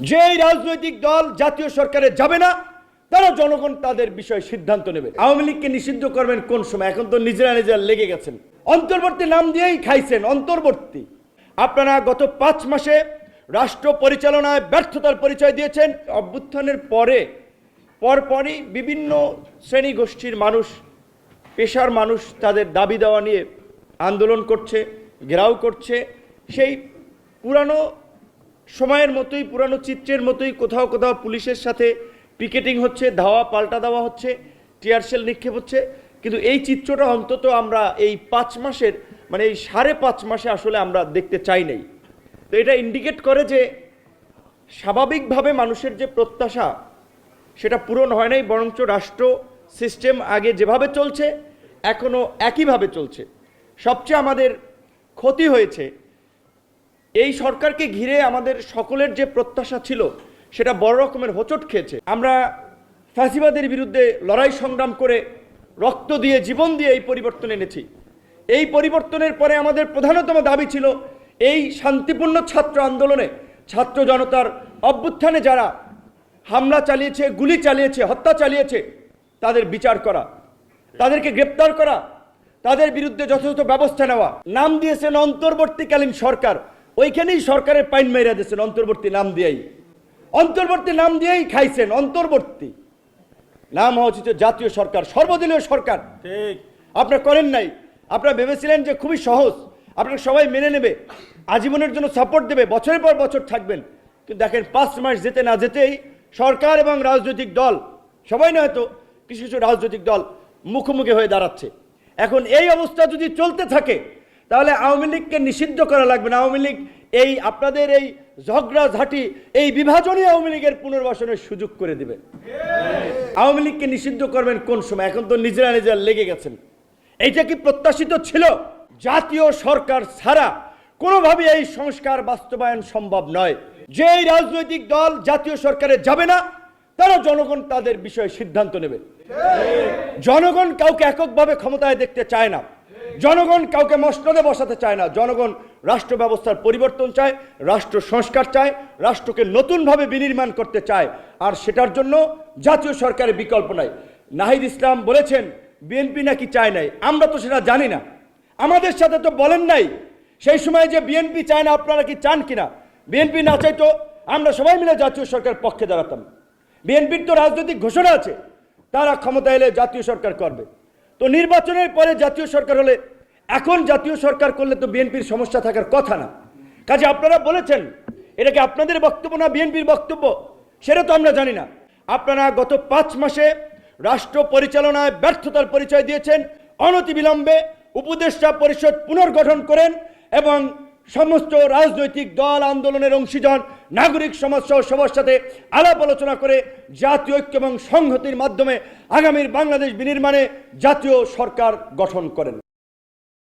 যেই রাজনৈতিক দল জাতীয় সরকারে যাবে না, তারা জনগণ তাদের বিষয়ে সিদ্ধান্ত নেবে। আওয়ামী লীগকে নিষিদ্ধ করবেন কোন সময়? এখন তো নিজেরা নিজেরা লেগে গেছেন। অন্তর্বর্তী নাম দিয়েই খাইছেন, অন্তর্বর্তী। আপনারা গত পাঁচ মাসে রাষ্ট্র পরিচালনায় ব্যর্থতার পরিচয় দিয়েছেন। অভ্যুত্থানের পরে, পরপরই বিভিন্ন শ্রেণি গোষ্ঠীর মানুষ, পেশার মানুষ তাদের দাবি দেওয়া নিয়ে আন্দোলন করছে, ঘেরাও করছে। সেই পুরানো সময়ের মতোই, পুরানো চিত্রের মতোই কোথাও কোথাও পুলিশের সাথে পিকেটিং হচ্ছে, ধাওয়া পাল্টা দেওয়া হচ্ছে টিয়ারশেল নিক্ষেপ হচ্ছে। কিন্তু এই চিত্রটা অন্তত আমরা এই পাঁচ মাসের মানে এই সাড়ে পাঁচ মাসে আসলে আমরা দেখতে চাই নাই। তো এটা ইন্ডিকেট করে যে স্বাভাবিকভাবে মানুষের যে প্রত্যাশা, সেটা পূরণ হয় নাই, বরঞ্চ রাষ্ট্র সিস্টেম আগে যেভাবে চলছে এখনও একইভাবে চলছে। সবচেয়ে আমাদের ক্ষতি হয়েছে এই সরকারকে ঘিরে আমাদের সকলের যে প্রত্যাশা ছিল, সেটা বড় রকমের হোঁচট খেয়েছে। আমরা ফ্যাসিবাদের বিরুদ্ধে লড়াই সংগ্রাম করে রক্ত দিয়ে, জীবন দিয়ে এই পরিবর্তন এনেছি। এই পরিবর্তনের পরে আমাদের প্রধানতম দাবি ছিল, এই শান্তিপূর্ণ ছাত্র আন্দোলনে ছাত্র জনতার অভ্যুত্থানে যারা হামলা চালিয়েছে, গুলি চালিয়েছে, হত্যা চালিয়েছে, তাদের বিচার করা, তাদেরকে গ্রেপ্তার করা, তাদের বিরুদ্ধে যথাযথ ব্যবস্থা নেওয়া, নাম দিয়েছেন অন্তর্বর্তীকালীন সরকার। ওইখানেই সরকারের পাইন মেরা দিয়েছেন অন্তর্বর্তী নাম দিয়েই। অন্তর্বর্তী নাম দিয়েই খাইছেন অন্তর্বর্তী। নাম হওয়া উচিত জাতীয় সরকার সর্বদলীয় সরকার। ঠিক। আপনারা করেন নাই। আপনারা ভেবেছিলেন যে খুবই সহজ। আপনারা সবাই মেনে নেবে। আজীবনের জন্য সাপোর্ট দেবে বছরের পর বছর থাকবেন। কিন্তু দেখেন পাঁচ মাস যেতে না যেতেই সরকার এবং রাজনৈতিক দল সবাই না হয়তো কিছু কিছু রাজনৈতিক দল মুখোমুখি হয়ে দাঁড়াচ্ছে। এখন এই অবস্থা যদি চলতে থাকে তাহলে আওয়ামী লীগকে নিষিদ্ধ করা লাগবে না। আওয়ামী লীগ এই আপনাদের এই ঝগড়া ঝাঁটি এই বিভাজনই আওয়ামী লীগের পুনর্বাসনের সুযোগ করে দিবে। আওয়ামী লীগকে নিষিদ্ধ করবেন কোন সময়? এখন তো নিজেরা নিজেরা লেগে গেছেন। এইটা কি প্রত্যাশিত ছিল? জাতীয় সরকার ছাড়া কোনোভাবে এই সংস্কার বাস্তবায়ন সম্ভব নয়। যেই রাজনৈতিক দল জাতীয় সরকারে যাবে না, তারা জনগণ তাদের বিষয়ে সিদ্ধান্ত নেবে। জনগণ কাউকে এককভাবে ক্ষমতায় দেখতে চায় না। জনগণ কাউকে মসনদে বসাতে চায় না। জনগণ রাষ্ট্র ব্যবস্থার পরিবর্তন চায়, রাষ্ট্র সংস্কার চায়, রাষ্ট্রকে নতুনভাবে বিনির্মাণ করতে চায়। আর সেটার জন্য জাতীয় সরকারের বিকল্প নাই। নাহিদ ইসলাম বলেছেন, বিএনপি নাকি চায় নাই। আমরা তো সেটা জানি না। আমাদের সাথে তো বলেন নাই। সেই সময় যে বিএনপি চায় না, আপনারা কি চান কিনা? বিএনপি না চাইতো আমরা সবাই মিলে জাতীয় সরকার পক্ষে দাঁড়াতাম। বিএনপির তো রাজনৈতিক ঘোষণা আছে। তারা ক্ষমতা এলে জাতীয় সরকার করবে। তো নির্বাচনের পরে জাতীয় সরকার হলে এখন জাতীয় সরকার করলে তো বিএনপির সমস্যা থাকার কথা না। কাজে আপনারা বলেছেন, এটা কি আপনাদের বক্তব্য না বিএনপির বক্তব্য? সেটা তো আমরা জানি না। আপনারা গত পাঁচ মাসে রাষ্ট্র পরিচালনায় ব্যর্থতার পরিচয় দিয়েছেন অনতিবিলম্বে উপদেষ্টা পরিষদ পুনর্গঠন করেন এবং সমস্ত রাজনৈতিক দল আন্দোলনের অংশীজন নাগরিক সমাজসহ সবার সাথে আলাপ আলোচনা করে জাতীয় ঐক্য এবং সংহতির মাধ্যমে আগামীর বাংলাদেশ বিনির্মাণে জাতীয় সরকার গঠন করেন।